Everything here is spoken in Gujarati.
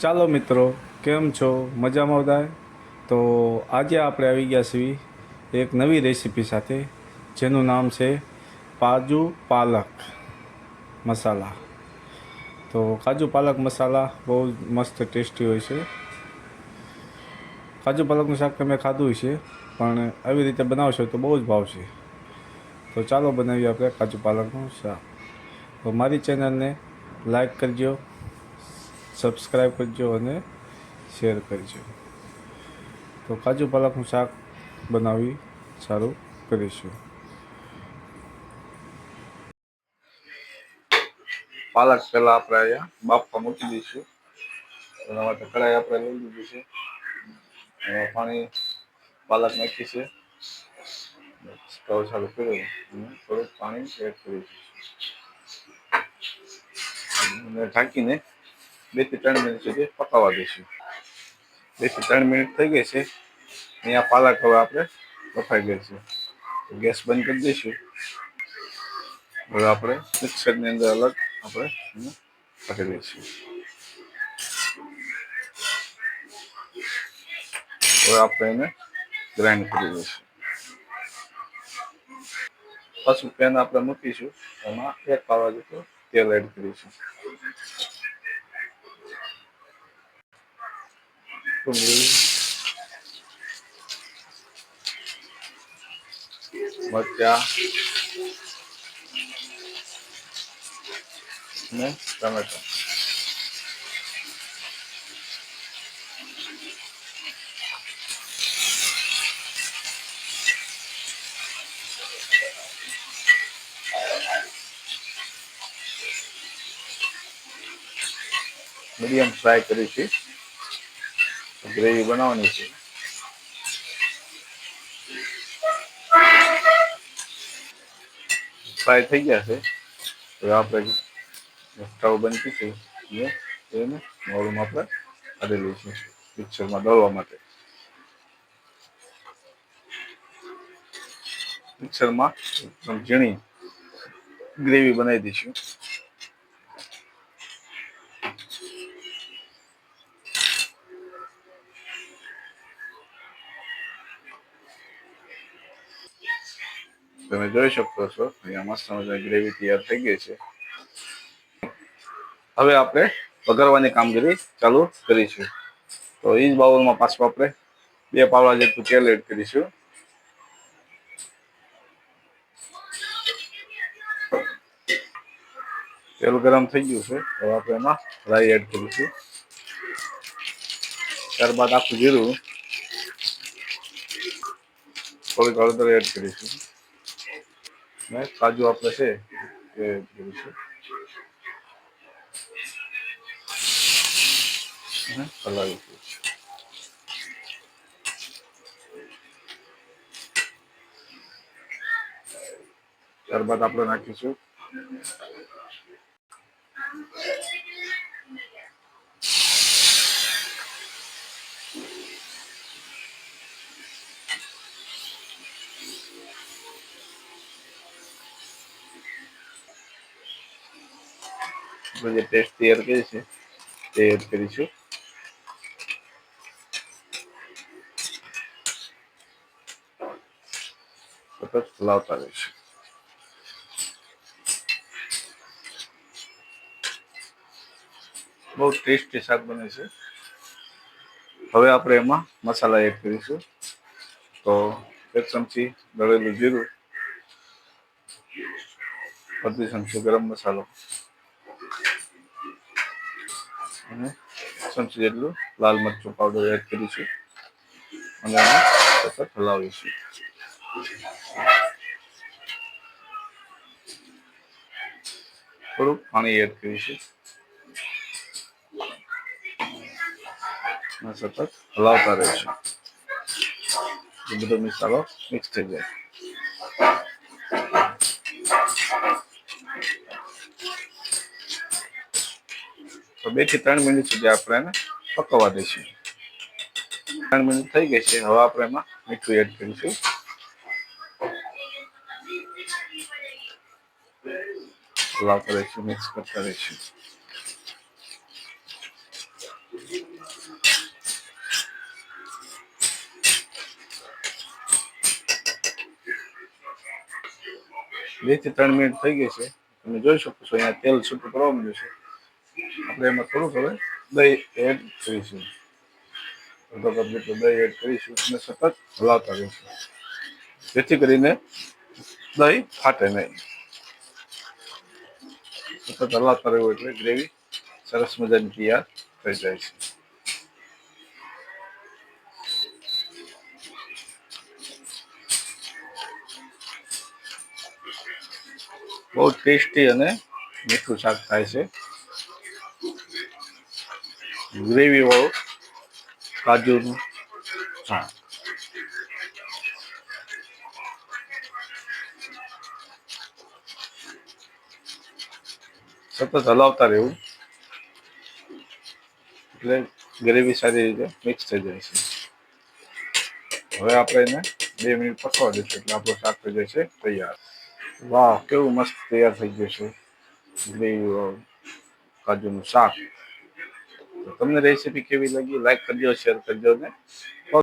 ચાલો મિત્રો, કેમ છો? મજામાં બધાય? તો આજે આપણે આવી ગયા છીએ એક નવી રેસીપી સાથે, જેનું નામ છે કાજુ પાલક મસાલા. તો કાજુ પાલક મસાલા બહુ જ મસ્ત ટેસ્ટી હોય છે. કાજુ પાલકનું શાક તમે ખાધું છે પણ આવી રીતે બનાવશો તો બહુ જ ભાવશે તો ચાલો બનાવીએ આપણે કાજુ પાલકનું શાક. તો મારી ચેનલને લાઈક કરજો સબસ્ક્રાઈબ કરજો અને શેર કરજો. તો કાજુ પાલકનું શાક બનાવી સારું કરીશું. પાલક પહેલાં આપણે અહીંયા બાફવા મૂકી દઈશું. એના માટે કઢાઈ આપણે લઈ લીધી છે. એમાં પાણી પાલક નાખી છે. સ્ટવ ચાલુ કર્યો. અને થોડુંક પાણી એડ અને ઢાંકીને બેથી ત્રણ મિનિટ સુધી પકાવવા દઈશું. બેથી ત્રણ મિનિટ થઈ ગઈ છે. અહીંયા પાલક હવે આપણે બફાઈ ગઈ છે. ગેસ બંધ કરી દઈશું. હવે આપણે મિક્સરની અંદર અલગ આપણે કાઢી દઈશું. હવે આપણે એને ગ્રાઇન્ડ કરી દઈશું. પાછું પેન આપણે મૂકીશું. એમાં એક પાવા જેટલું તેલ એડ કરીશું. ડુંગળી મરચા ને ટમેટા મીડિયમ ફ્રાય કરી છે ગ્રેવી બનાવવાની છે ફ્રાય થઈ ગયા છે. હવે આપણે સ્ટવ બંધ કરી છે એને મોડું આપણે કાઢી લઈશું. મિક્સરમાં દળવા માટે. મિક્સરમાં ઝીણી ગ્રેવી બનાવી દઈશું. તમે જોઈ શકો છો અહીંયા મસ્ત મજાની ગ્રેવી તૈયાર થઈ ગઈ છે. હવે આપણે વઘારવાની કામગીરી ચાલુ કરીશું. તો એ જ બાઉલમાં પાછું આપણે બે પાવડા જેટલું તેલ એડ કરીશું. તેલ ગરમ થઈ ગયું છે. હવે આપણે એમાં રાઈ એડ કરીશું. ત્યારબાદ આખું જીરું થોડીક હળદર એડ કરીશું. ને કાજુ આપણે છે એ છે. હલાવીશું ત્યારબાદ આપણે નાખીશું. જે પેસ્ટ તૈયાર કરી છે તે એડ કરીશું સતત હલાવતા રહીશું બહુ ટેસ્ટી શાક બને છે હવે આપણે એમાં મસાલા એડ કરીશું તો એક ચમચી દળેલું જીરું અડધી ચમચી ગરમ મસાલો અને ચમચી જેટલું લાલ મરચું પાવડર એડ કરીશું અને સતત હલાવીશું થોડુંક પાણી એડ કરીશું અને સતત હલાવતા રહીશું બધો મસાલો મિક્સ થઈ જાય. તો બેથી ત્રણ મિનિટ સુધી આપણે એને પકવવા દઈશું. ત્રણ મિનિટ થઈ ગઈ છે. હવે આપણે એમાં મીઠું એડ કરીશું. હલાવ કરીશું મિક્સ કરતા રહીશું. બેથી ત્રણ મિનિટ થઈ ગઈ છે. તમે જોઈ શકો છો, અહીંયા તેલ છૂટું કરવા મળ્યું છે. એમાં થોડુંક હવે દહીં એડ કરીશું. અડધો કપ જેટલું દહીં એડ કરીશું અને સતત હલાવતા રહીશું. જેથી કરીને દહીં ફાટે નહીં. સતત હલાવતા રહેવું એટલે ગ્રેવી સરસ મજાની તૈયાર થઈ જાય છે. બહુ ટેસ્ટી અને મીઠું શાક થાય છે. ગ્રેવી વાળો કાજુનું હા. સતત હલાવતા રહેવું. એટલે ગ્રેવી સારી રીતે મિક્સ થઈ જાય છે. હવે આપણે એને બે મિનિટ પકવા દઈશું એટલે આપણું શાક થઈ જાય છે તૈયાર. વાહ, કેવું મસ્ત તૈયાર થઈ છે. ગ્રેવી કાજુનું શાક. તો તમને રેસીપી કેવી લાગી? લાઈક કરજો શેર કરજો ને.